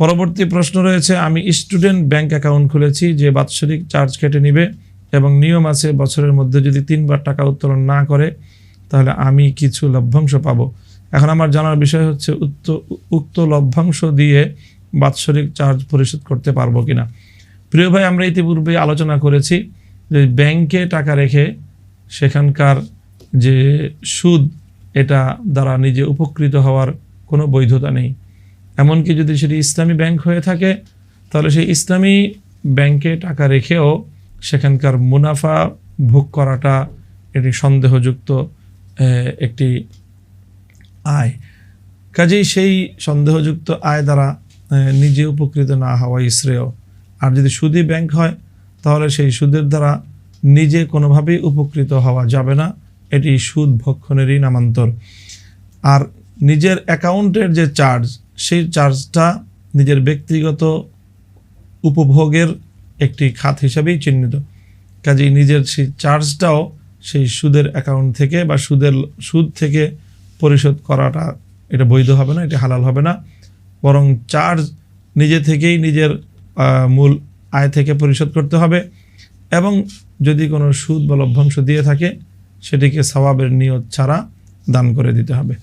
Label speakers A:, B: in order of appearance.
A: পরবর্তী প্রশ্ন রয়েছে, আমি স্টুডেন্ট ব্যাংক অ্যাকাউন্ট খুলেছি, যে বাৎসরিক চার্জ কেটে নিবে এবং নিয়ম আছে বছরের মধ্যে যদি তিনবার টাকা উত্তোলন না করে, তাহলে আমি কিছু লভ্যাংশ পাবো। এখন আমার জানার বিষয় হচ্ছে উক্ত উক্ত লভ্যাংশ দিয়ে বাৎসরিক চার্জ পরিশোধ করতে পারব কিনা? প্রিয় ভাই, আমরা ইতিপূর্বে আলোচনা করেছি যে ব্যাংকে টাকা রেখে সেখানকার যে সুদ, এটা দ্বারা নিজে উপকৃত হওয়ার কোনো বৈধতা নেই। এমনকি যদি সেটি ইসলামী ব্যাংক হয়ে থাকে, তাহলে সেই ইসলামী ব্যাংকে টাকা রেখেও সেখানকার মুনাফা ভোগ করাটা এটি সন্দেহযুক্ত একটি আয়। কাজেই সেই সন্দেহযুক্ত আয় দ্বারা নিজে উপকৃত না হওয়াই শ্রেয়। আর যদি সুদী ব্যাংক হয়, তাহলে সেই সুদের দ্বারা নিজে কোনোভাবেই উপকৃত হওয়া যাবে না। এটি সুদ ভক্ষণেরই নামান্তর। আর নিজের অ্যাকাউন্টের যে চার্জ সেই চার্জটা নিজের ব্যক্তিগত উপভোগের একটি খাত হিসাবেই চিহ্নিত। কাজেই নিজের সেই চার্জটাও সেই সুদের অ্যাকাউন্ট থেকে বা সুদের সুদ থেকে পরিশোধ করাটা এটা বৈধ হবে না, এটা হালাল হবে না। বরং চার্জ নিজে থেকেই নিজের মূল আয় থেকে পরিশোধ করতে হবে এবং যদি কোনো সুদ বা লভ্যাংশ দিয়ে থাকে, সেটিকে সওয়াবের নিয়ত ছাড়া দান করে দিতে হবে।